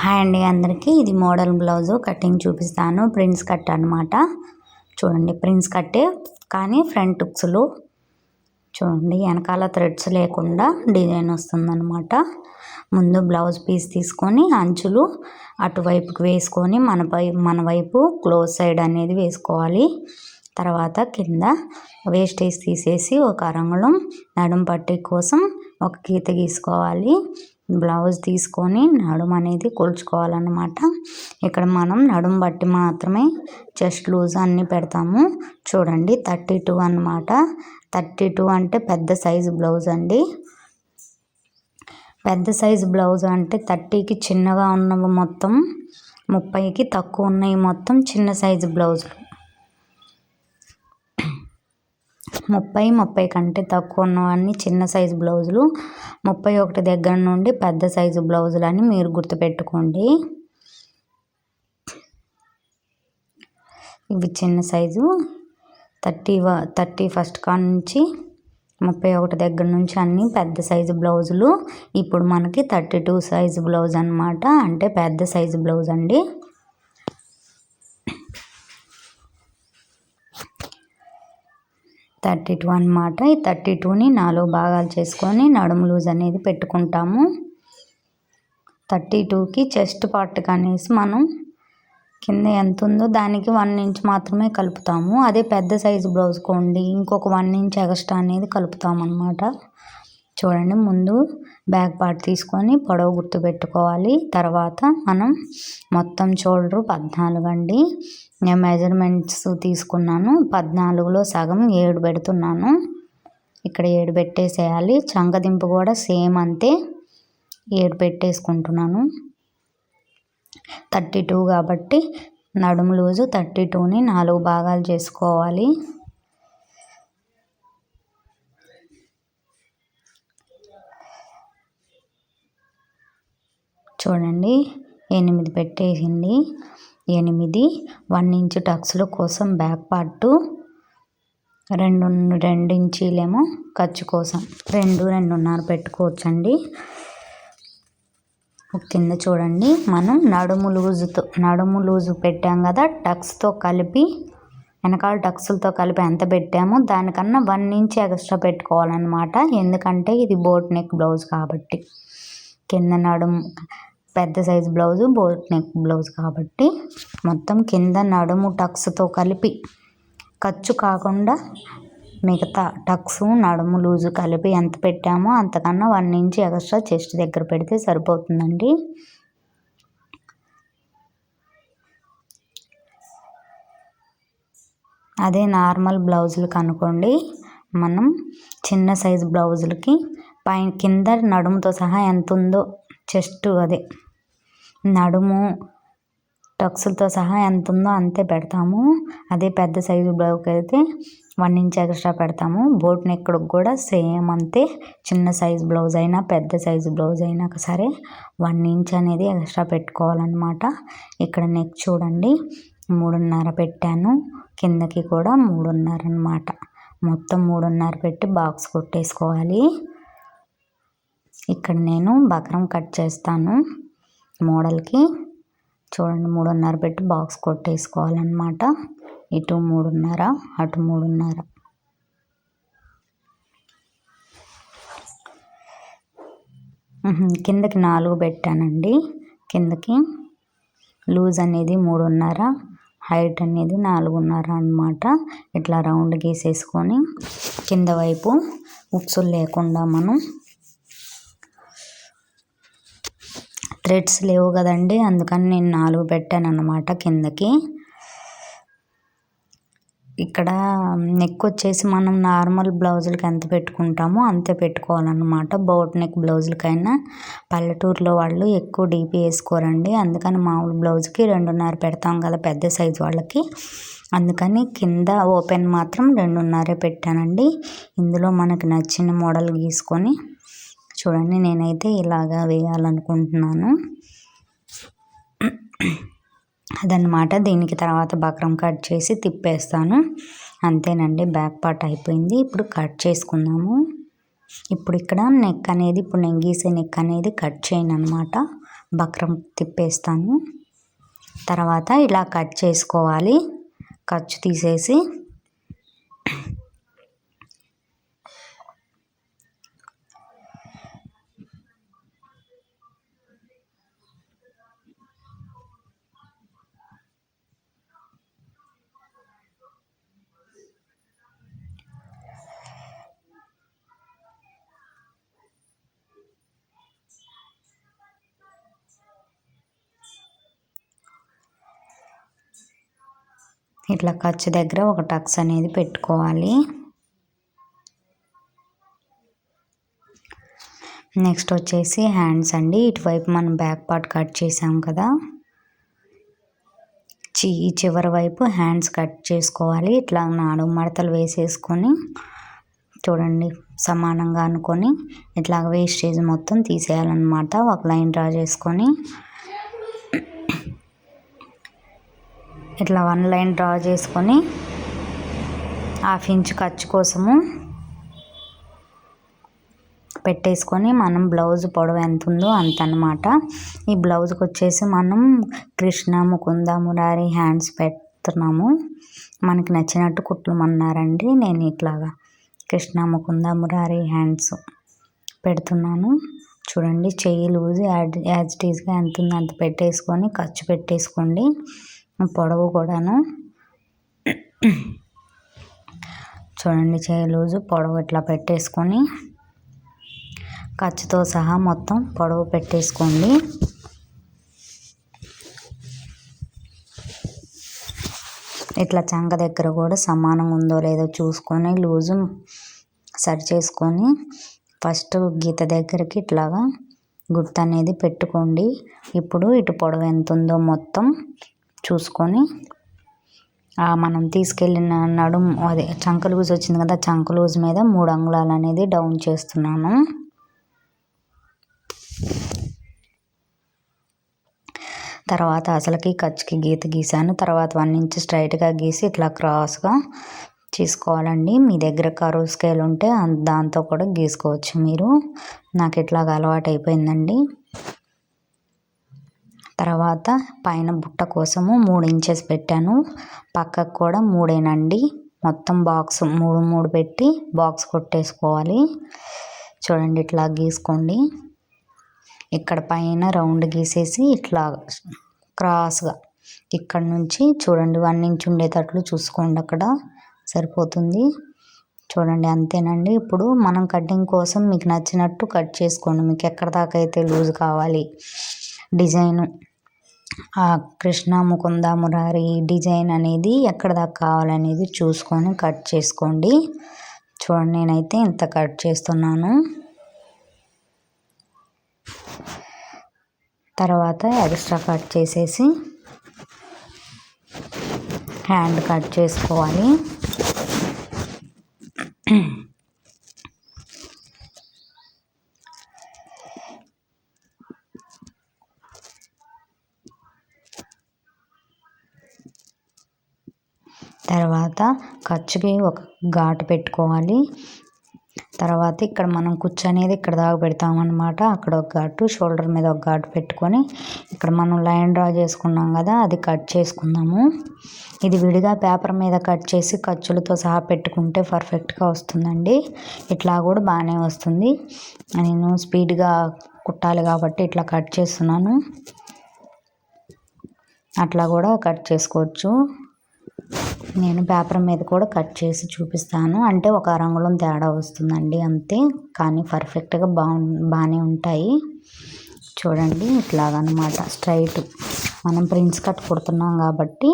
Hi అండి అందరికీ. ఇది మోడల్ బ్లౌజు. కటింగ్ చూపిస్తాను. ప్రిన్స్ కట్ అనమాట చూడండి ప్రిన్స్ కట్టే కానీ ఫ్రంట్ టుక్స్లు చూడండి వెనకాల థ్రెడ్స్ లేకుండా డిజైన్ వస్తుందన్నమాట. ముందు బ్లౌజ్ పీస్ తీసుకొని అంచులు అటువైపుకి వేసుకొని మన పై మన వైపు క్లోజ్ సైడ్ అనేది వేసుకోవాలి. తర్వాత కింద వేస్టేజ్ తీసేసి ఒక అరంగుళం నడుం పట్టి కోసం ఒక గీత గీసుకోవాలి. బ్లౌజ్ తీసుకొని నడుము అనేది కొలుచుకోవాలన్నమాట. ఇక్కడ మనం నడుం బట్టి మాత్రమే చెస్ట్ లూజ్ అన్నీ పెడతాము. చూడండి థర్టీ టూ అనమాట థర్టీ టూ అంటే పెద్ద సైజు బ్లౌజ్ అండి. పెద్ద సైజు బ్లౌజ్ అంటే థర్టీకి చిన్నగా ఉన్నవి మొత్తం ముప్పైకి తక్కువ ఉన్నాయి మొత్తం చిన్న సైజు బ్లౌజులు. ముప్పై ముప్పై కంటే తక్కువ ఉన్నవన్నీ చిన్న సైజు బ్లౌజులు ముప్పై ఒకటి దగ్గర నుండి పెద్ద సైజు బ్లౌజులు అని మీరు గుర్తుపెట్టుకోండి. ఇవి చిన్న సైజు. థర్టీ థర్టీ ఫస్ట్ కాడ నుంచి ముప్పై ఒకటి దగ్గర నుంచి అన్ని పెద్ద సైజు బ్లౌజులు. ఇప్పుడు మనకి థర్టీ టూ సైజు బ్లౌజ్ అనమాట అంటే పెద్ద సైజు బ్లౌజ్ అండి థర్టీ టూ అనమాట ఈ థర్టీ టూని నాలుగు భాగాలు చేసుకొని నడుము లూజ్ అనేది పెట్టుకుంటాము. థర్టీ టూకి చెస్ట్ పార్ట్ కనేసి మనం కింద ఎంత ఉందో దానికి వన్ ఇంచ్ మాత్రమే కలుపుతాము. అదే పెద్ద సైజు బ్లౌజ్ కొండి ఇంకొక వన్ ఇంచ్ ఎక్స్ట్రా అనేది కలుపుతాము అనమాట చూడండి ముందు బ్యాక్ పార్ట్ తీసుకొని పొడవు గుర్తు పెట్టుకోవాలి తర్వాత మనం మొత్తం షోల్డర్ పద్నాలుగు అండి నేను మెజర్మెంట్స్ తీసుకున్నాను. పద్నాలుగులో సగం ఏడు పెడుతున్నాను. ఇక్కడ ఏడు పెట్టేసేయాలి. చంకదింపు కూడా సేమ్ అంతే. ఏడు పెట్టేసుకుంటున్నాను. థర్టీ టూ కాబట్టి నడుము లూజు థర్టీ టూని నాలుగు భాగాలు చేసుకోవాలి. చూడండి. ఎనిమిది పెట్టేసింది. ఎనిమిది వన్ ఇంచ్ టక్స్ల కోసం బ్యాక్ పార్టు రెండు రెండు ఇంచీలేమో ఖర్చు కోసం. రెండు రెండున్నర పెట్టుకోవచ్చండి. కింద చూడండి. మనం నడుము లూజుతో నడుము లూజు పెట్టాం కదా టక్స్తో కలిపి వెనకాల టక్స్లతో కలిపి ఎంత పెట్టామో దానికన్నా వన్ ఇంచ్ ఎక్స్ట్రా పెట్టుకోవాలన్నమాట. ఎందుకంటే ఇది బోట్ నెక్ బ్లౌజ్ కాబట్టి. కింద నడుము పెద్ద size blouse boat neck blouse కాబట్టి మొత్తం కింద నడుము టక్స్తో కలిపి ఖర్చు కాకుండా మిగతా టక్స్ నడుము లూజు కలిపి ఎంత పెట్టామో అంతకన్నా వన్ ఇంచ్ ఎక్స్ట్రా చెస్ట్ దగ్గర పెడితే సరిపోతుందండి. అదే నార్మల్ బ్లౌజులు అనుకోండి మనం చిన్న సైజు బ్లౌజులకి పై కింద నడుముతో సహా ఎంత ఉందో చెస్ట్ అదే. నడుము టక్స్లతో సహా ఎంత ఉందో అంతే పెడతాము. అదే పెద్ద సైజు బ్లౌజ్కి అయితే వన్ ఇంచ్ ఎక్స్ట్రా పెడతాము. బోట్ నెక్కడికి కూడా సేమ్ అంతే. చిన్న సైజు బ్లౌజ్ అయినా పెద్ద సైజు బ్లౌజ్ అయినా సరే వన్ ఇంచ్ అనేది ఎక్స్ట్రా పెట్టుకోవాలన్నమాట. ఇక్కడ నెక్ చూడండి మూడున్నర పెట్టాను. కిందకి కూడా మూడున్నర అనమాట మొత్తం మూడున్నర పెట్టి బాక్స్ కొట్టేసుకోవాలి. ఇక్కడ నేను బక్రం కట్ చేస్తాను. మోడల్కి. చూడండి మూడున్నర పెట్టి బాక్స్ కొట్టేసుకోవాలన్నమాట. ఇటు మూడున్నర అటు మూడున్నర. కిందకి నాలుగు పెట్టానండి. కిందకి లూజ్ అనేది మూడున్నర హైట్ అనేది నాలుగున్నర అనమాట ఇట్లా రౌండ్ గీసేసుకొని కింద వైపు ఉక్సులు లేకుండా మనం థ్రెడ్స్ లేవు కదండి. అందుకని నేను నాలుగు పెట్టాను అనమాట కిందకి. ఇక్కడ నెక్ వచ్చేసి మనం నార్మల్ బ్లౌజులకి ఎంత పెట్టుకుంటామో అంతే పెట్టుకోవాలన్నమాట. బోట్ నెక్ బ్లౌజులకైనా పల్లెటూరులో వాళ్ళు ఎక్కువ డీపీ వేసుకోరండి. అందుకని మామూలు బ్లౌజ్కి రెండున్నర పెడతాం కదా పెద్ద సైజు వాళ్ళకి. అందుకని కింద ఓపెన్ మాత్రం రెండున్నరే పెట్టానండి. ఇందులో మనకు నచ్చిన మోడల్ గీసుకొని చూడండి నేనైతే ఇలాగా వేయాలనుకుంటున్నాను. అదనమాట దీనికి తర్వాత బక్రం కట్ చేసి తిప్పేస్తాను. అంతేనండి బ్యాక్ పార్ట్ అయిపోయింది. ఇప్పుడు కట్ చేసుకుందాము. ఇప్పుడు ఇక్కడ నెక్ అనేది ఇప్పుడు నేను గీసే నెక్ అనేది కట్ చేయను అనమాట బక్రం తిప్పేస్తాను. తర్వాత ఇలా కట్ చేసుకోవాలి. ఖర్చు తీసేసి ఇట్లా ఖర్చు దగ్గర ఒక టక్స్ అనేది పెట్టుకోవాలి. నెక్స్ట్ వచ్చేసి హ్యాండ్స్ అండి. ఇటువైపు మనం బ్యాక్ పార్ట్ కట్ చేసాం కదా. చి ఈ చివరి వైపు హ్యాండ్స్ కట్ చేసుకోవాలి. ఇట్లా నాలుగు మడతలు వేసేసుకొని చూడండి సమానంగా అనుకొని ఇట్లా వేస్టేజ్ మొత్తం తీసేయాలన్నమాట. ఒక లైన్ డ్రా చేసుకొని ఇట్లా వన్ లైన్ డ్రా చేసుకొని హాఫ్ ఇంచ్ ఖర్చు కోసము పెట్టేసుకొని మనం బ్లౌజ్ పొడవు ఎంత ఉందో అంత అనమాట ఈ బ్లౌజ్కి వచ్చేసి మనం కృష్ణ ముకుంద మురారి హ్యాండ్స్ పెడుతున్నాము. మనకి నచ్చినట్టు కుట్టమన్నారండి. నేను ఇట్లాగా కృష్ణ ముకుంద మురారి హ్యాండ్స్ పెడుతున్నాను. చూడండి చెయ్యి లూజ్ యాడ్ యాజ్ టీజ్గా ఎంత ఉందో అంత పెట్టేసుకొని ఖర్చు పెట్టేసుకోండి. పొడవు కూడాను. చూడండి చేయి లూజు పొడవు ఇట్లా పెట్టేసుకొని ఖర్చుతో సహా మొత్తం పొడవు పెట్టేసుకోండి. ఇట్లా చంక దగ్గర కూడా సమానంగా ఉందో లేదో చూసుకొని లూజు సరి చేసుకొని ఫస్ట్ గీత దగ్గరికి ఇట్లాగా గుర్తు అనేది పెట్టుకోండి. ఇప్పుడు ఇటు పొడవు ఎంత ఉందో మొత్తం చూసుకొని మనం తీసుకెళ్ళిన నడుము అదే చంక లూజ్ వచ్చింది కదా చంక లూజ్ మీద మూడు అంగుళాలు అనేది డౌన్ చేస్తున్నాను. తర్వాత అసలుకి ఖర్చుకి గీత గీసాను. తర్వాత వన్ ఇంచ్ స్ట్రైట్గా గీసి ఇట్లా క్రాస్గా తీసుకోవాలండి మీ దగ్గర కరువు స్కేల్ ఉంటే దాంతో కూడా గీసుకోవచ్చు మీరు. నాకు ఇట్లాగ అలవాటు అయిపోయిందండి తర్వాత పైన బుట్ట కోసము మూడు ఇంచెస్ పెట్టాను. పక్కకు కూడా మూడేనండి. మొత్తం బాక్స్ మూడు మూడు పెట్టి బాక్స్ కొట్టేసుకోవాలి. చూడండి ఇట్లా గీసుకోండి. ఇక్కడ పైన రౌండ్ గీసేసి ఇట్లా క్రాస్గా ఇక్కడ నుంచి చూడండి వన్ ఇంచ్ ఉండేటట్లు చూసుకోండి అక్కడ. సరిపోతుంది. చూడండి అంతేనండి. ఇప్పుడు మనం కటింగ్ కోసం మీకు నచ్చినట్టు కట్ చేసుకోండి. మీకు ఎక్కడ దాకా అయితే లూజ్ కావాలి డిజైను. ఆ కృష్ణ ముకుంద మురారి డిజైన్ అనేది ఎక్కడ దాకా కావాలనేది చూసుకొని కట్ చేసుకోండి. చూడండి నేనైతే ఇంత కట్ చేస్తున్నాను. తర్వాత ఎక్స్ట్రా కట్ చేసేసి హ్యాండ్ కట్ చేసుకోవాలి తర్వాత ఖర్చుకి ఒక ఘాటు పెట్టుకోవాలి. తర్వాత ఇక్కడ మనం కుచ్చు అనేది ఇక్కడ దాకా పెడతామన్నమాట. అక్కడ ఒక ఘాటు షోల్డర్ మీద ఒక ఘాటు పెట్టుకొని ఇక్కడ మనం లైన్ డ్రా చేసుకున్నాం కదా అది కట్ చేసుకుందాము. ఇది విడిగా పేపర్ మీద కట్ చేసి ఖర్చులతో సహా పెట్టుకుంటే పర్ఫెక్ట్గా వస్తుందండి. ఇట్లా కూడా బాగానే వస్తుంది. నేను స్పీడ్గా కుట్టాలి కాబట్టి ఇట్లా కట్ చేస్తున్నాను. అట్లా కూడా కట్ చేసుకోవచ్చు. నేను పేపర్ మీద కూడా కట్ చేసి చూపిస్తాను. అంటే ఒక రంగులో తేడా వస్తుందండి అంతే. కానీ పర్ఫెక్ట్గా బాగు బాగానే ఉంటాయి. చూడండి ఇట్లాగనమాట. స్ట్రైట్ మనం ప్రిన్స్ కట్ కుడుతున్నాం కాబట్టి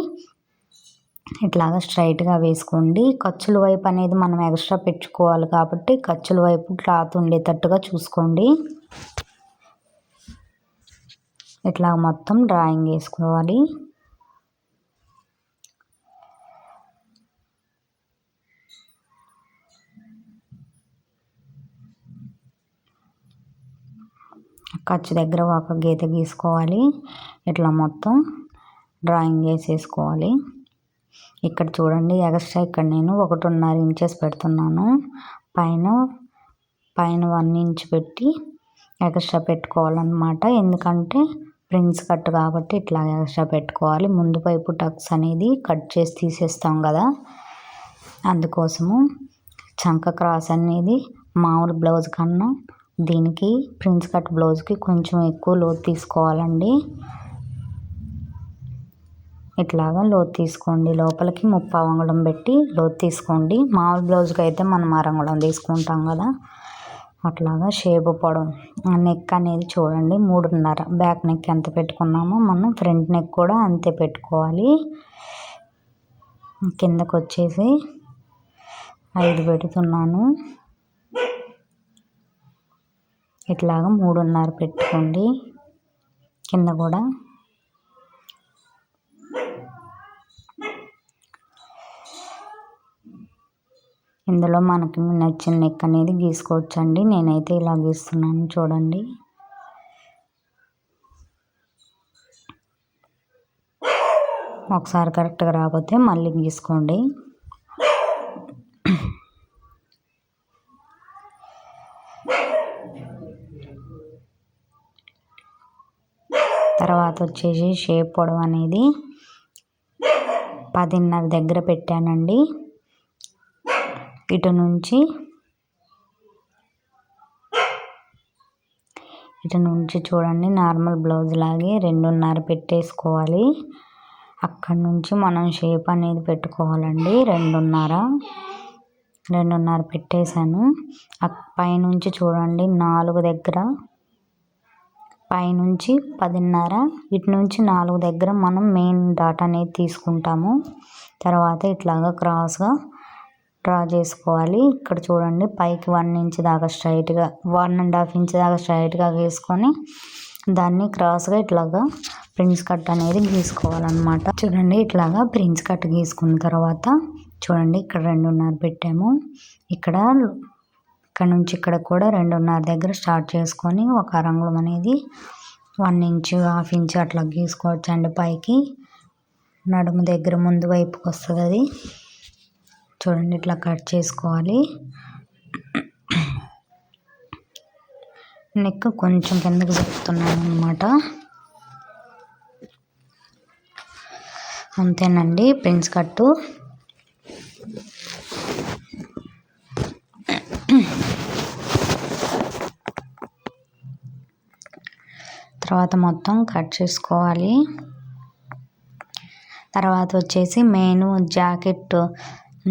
ఇట్లాగా స్ట్రైట్గా వేసుకోండి. ఖర్చుల వైపు అనేది మనం ఎక్స్ట్రా పెట్టుకోవాలి కాబట్టి ఖర్చుల వైపు క్లాత్ ఉండేటట్టుగా చూసుకోండి. ఇట్లా మొత్తం డ్రాయింగ్ వేసుకోవాలి. ఖర్చు దగ్గర ఒక గీత గీసుకోవాలి. ఇట్లా మొత్తం డ్రాయింగ్ వేసేసుకోవాలి. ఇక్కడ చూడండి ఎక్స్ట్రా ఇక్కడ నేను ఒకటిన్నర ఇంచెస్ పెడుతున్నాను. పైన పైన వన్ ఇంచ్ పెట్టి ఎక్స్ట్రా పెట్టుకోవాలన్నమాట. ఎందుకంటే ప్రింట్స్ కట్ కాబట్టి ఇట్లా ఎక్స్ట్రా పెట్టుకోవాలి. ముందు వైపు టక్స్ అనేది కట్ చేసి తీసేస్తాం కదా. అందుకోసము చంక క్రాస్ అనేది మామూలు బ్లౌజ్ కన్నా దీనికి ప్రిన్స్ కట్ బ్లౌజ్కి కొంచెం ఎక్కువ లోతు తీసుకోవాలండి. ఇట్లాగా లోతు తీసుకోండి. లోపలికి ముప్పావు అంగుళం పెట్టి లోతు తీసుకోండి. మామూలు బ్లౌజ్కి అయితే మనం అరంగుళం తీసుకుంటాం కదా. అట్లాగా షేప్ పొడవు నెక్ అనేది చూడండి. మూడున్నర. బ్యాక్ నెక్ ఎంత పెట్టుకున్నామో మనం ఫ్రంట్ నెక్ కూడా అంతే పెట్టుకోవాలి. కిందకు వచ్చేసి ఐదు పెడుతున్నాను. ఇట్లాగ మూడున్నర పెట్టుకోండి. కింద కూడా. ఇందులో మనకి నచ్చిన నెక్ అనేది గీసుకోవచ్చండి. నేనైతే ఇలా గీస్తున్నాను చూడండి. ఒకసారి కరెక్ట్గా రాకపోతే మళ్ళీ గీసుకోండి. తర్వాత వచ్చేసి షేప్ పొడవు అనేది పదిన్నర దగ్గర పెట్టానండి. ఇటు నుంచి ఇటు నుంచి చూడండి నార్మల్ బ్లౌజ్ లాగే రెండున్నర పెట్టేసుకోవాలి. అక్కడ నుంచి మనం షేప్ అనేది పెట్టుకోవాలండి రెండున్నర. రెండున్నర పెట్టేశాను. పైనుంచి చూడండి నాలుగు దగ్గర పైనుంచి పదిన్నర ఇటు నుంచి నాలుగు దగ్గర మనం మెయిన్ డాట్ అనేది తీసుకుంటాము. తర్వాత ఇట్లాగా క్రాస్గా డ్రా చేసుకోవాలి. ఇక్కడ చూడండి పైకి వన్ ఇంచ్ దాకా స్ట్రైట్గా వన్ అండ్ హాఫ్ ఇంచ్ దాకా స్ట్రైట్గా గీసుకొని దాన్ని క్రాస్గా ఇట్లాగా ప్రిన్స్ కట్ అనేది గీసుకోవాలన్నమాట. చూడండి ఇట్లాగా ప్రిన్స్ కట్ గీసుకున్న తర్వాత చూడండి ఇక్కడ రెండున్నర పెట్టాము. ఇక్కడ ఇక్కడ నుంచి ఇక్కడ కూడా రెండున్నర దగ్గర స్టార్ట్ చేసుకొని ఒక రంగులం అనేది వన్ ఇంచ్ హాఫ్ ఇంచ్ అట్లా గీసుకోవచ్చు అండి పైకి. నడుము దగ్గర ముందు వైపుకి వస్తుంది అది. చూడండి ఇట్లా కట్ చేసుకోవాలి. నెక్ కొంచెం కిందకి చెప్తున్నాను అనమాట అంతేనండి ప్రిన్స్ కట్టు. తర్వాత మొత్తం కట్ చేసుకోవాలి. తర్వాత వచ్చేసి మెయిన్ జాకెట్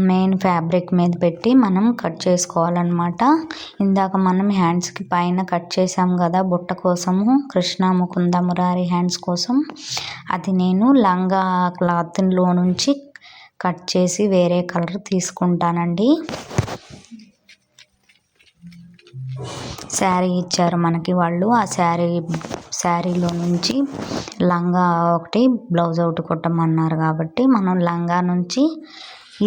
మెయిన్ ఫ్యాబ్రిక్ మీద పెట్టి మనం కట్ చేసుకోవాలన్నమాట. ఇందాక మనం హ్యాండ్స్కి పైన కట్ చేసాం కదా బుట్ట కోసము కృష్ణ ముకుంద మురారి హ్యాండ్స్ కోసం. అది నేను లంగా క్లాత్లో నుంచి కట్ చేసి వేరే కలర్ తీసుకుంటానండి. శారీ ఇచ్చారు మనకి వాళ్ళు. ఆ శారీ శారీలో నుంచి లంగా ఒకటి బ్లౌజ్ ఒకటి కుట్టమన్నారు కాబట్టి మనం లంగా నుంచి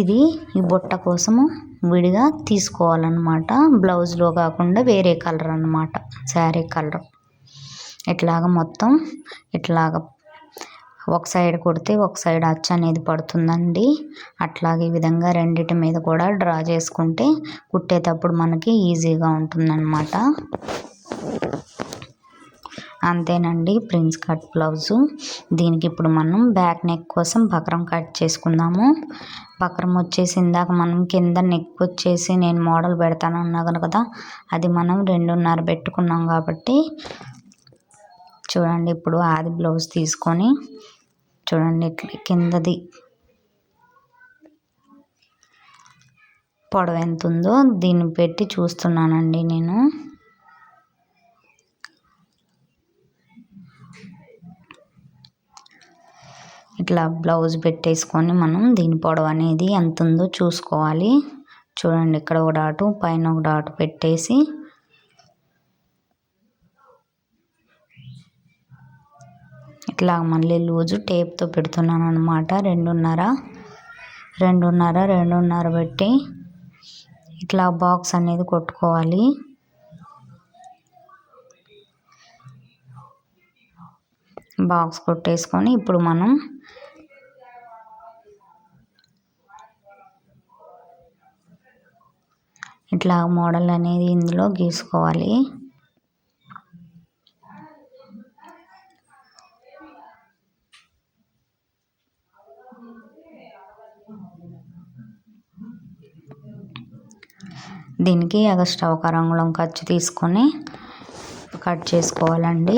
ఇది ఈ బుట్ట కోసము విడిగా తీసుకోవాలన్నమాట. బ్లౌజ్లో కాకుండా వేరే కలర్ అనమాట శారీ కలర్. ఇట్లాగ మొత్తం ఇట్లాగ ఒక సైడ్ కుడితే ఒక సైడ్ అచ్చ అనేది పడుతుందండి. అట్లాగే ఈ విధంగా రెండిటి మీద కూడా డ్రా చేసుకుంటే కుట్టేటప్పుడు మనకి ఈజీగా ఉంటుందన్నమాట. అంతేనండి ప్రిన్స్ కట్ బ్లౌజు. దీనికి ఇప్పుడు మనం బ్యాక్ నెక్ కోసం బక్రం కట్ చేసుకుందాము. బక్రం వచ్చేసి ఇందాక మనం కింద నెక్ వచ్చేసి నేను మోడల్ పెడతాను అన్నాను కదా అది మనం రెండున్నర పెట్టుకున్నాం కాబట్టి చూడండి ఇప్పుడు ఆది బ్లౌజ్ తీసుకొని చూడండి కిందది పొడవు ఎంత ఉందో దీన్ని పెట్టి చూస్తున్నానండి నేను. ఇట్లా బ్లౌజ్ పెట్టేసుకొని మనం దీని పొడవు అనేది ఎంత ఉందో చూసుకోవాలి. చూడండి ఇక్కడ ఒక డాటు పైన ఒక డాటు పెట్టేసి ఇట్లా మళ్ళీ లూజు టేప్తో పెడుతున్నాను అనమాట రెండున్నర రెండున్నర రెండున్నర పెట్టి ఇట్లా బాక్స్ అనేది కొట్టుకోవాలి. బాక్స్ కొట్టేసుకొని ఇప్పుడు మనం ఇట్లా మోడల్ అనేది ఇందులో గీసుకోవాలి. దీనికి స్టవ్ ఒక రంగులం ఖర్చు తీసుకొని కట్ చేసుకోవాలండి.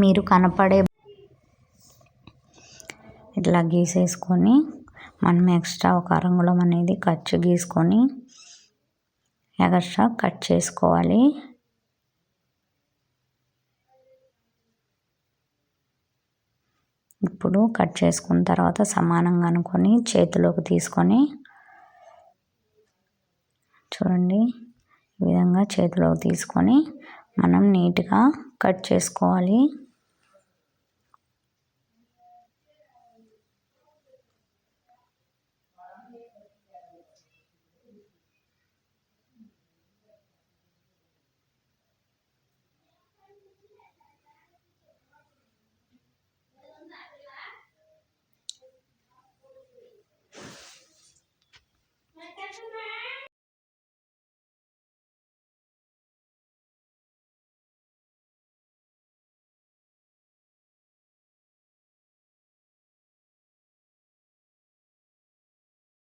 మీరు కనపడే ఇట్లా గీసేసుకొని మనం ఎక్స్ట్రా ఒక అరంగుళం అనేది ఖర్చు గీసుకొని ఎక్స్ట్రా కట్ చేసుకోవాలి. ఇప్పుడు కట్ చేసుకున్న తర్వాత సమానంగా అనుకొని చేతిలోకి తీసుకొని చూడండి ఈ విధంగా చేతిలోకి తీసుకొని మనం నీట్గా కట్ చేసుకోవాలి.